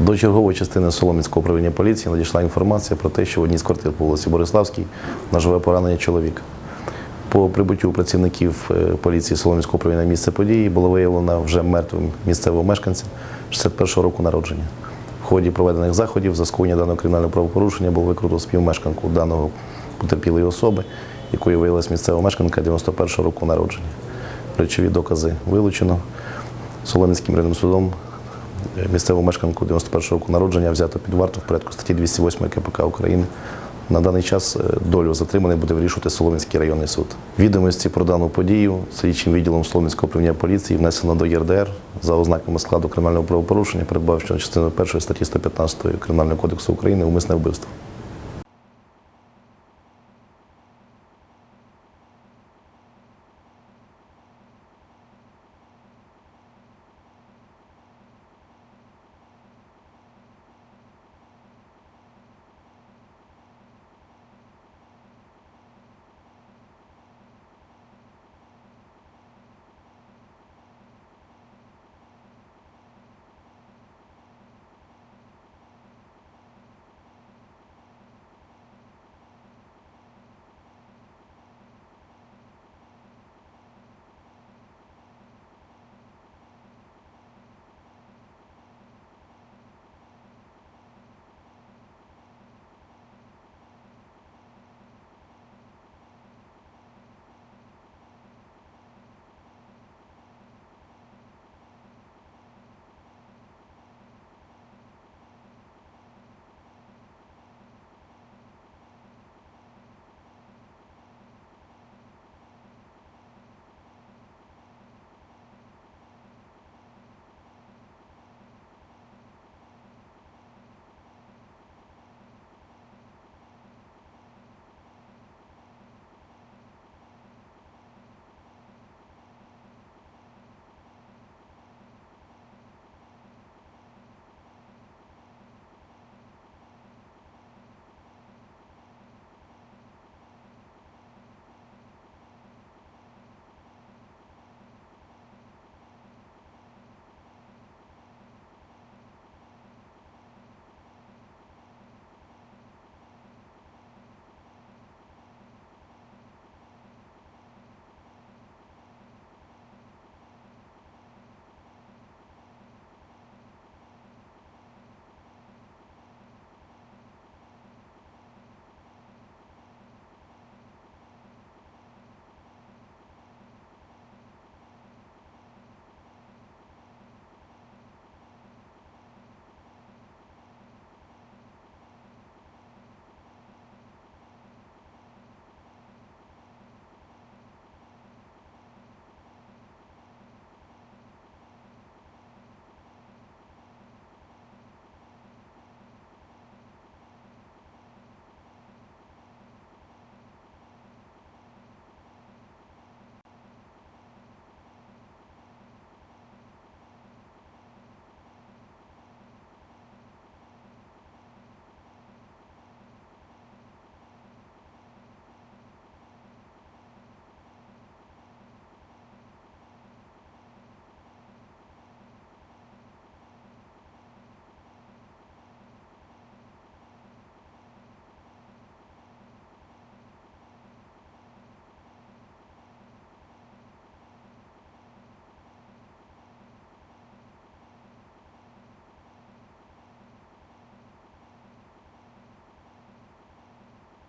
До чергової частини Солом'янського управління поліції надійшла інформація про те, що в одній з квартир по вулиці Бориславській наживе поранення чоловік. По прибуттю працівників е, поліції Солом'янського управління місце події було виявлено вже мертвим місцевого мешканця 61 року народження. В ході проведених заходів за скоєння даного кримінального правопорушення було викрито співмешканку даного потерпілої особи, якою виявилась місцева мешканка 91-го року народження. Речові докази вилучено. Солом'янським районним судом місцеву мешканку 91 року народження взято під варту в порядку статті 208 КПК України. На даний час е, долю затриманих буде вирішувати Солом'янський районний суд. Відомості про дану подію слідчим відділом Солом'янського управління поліції внесено до ЄРДР за ознаками складу кримінального правопорушення, передбачено частиною 1 статті 115 Кримінального кодексу України умисне вбивство.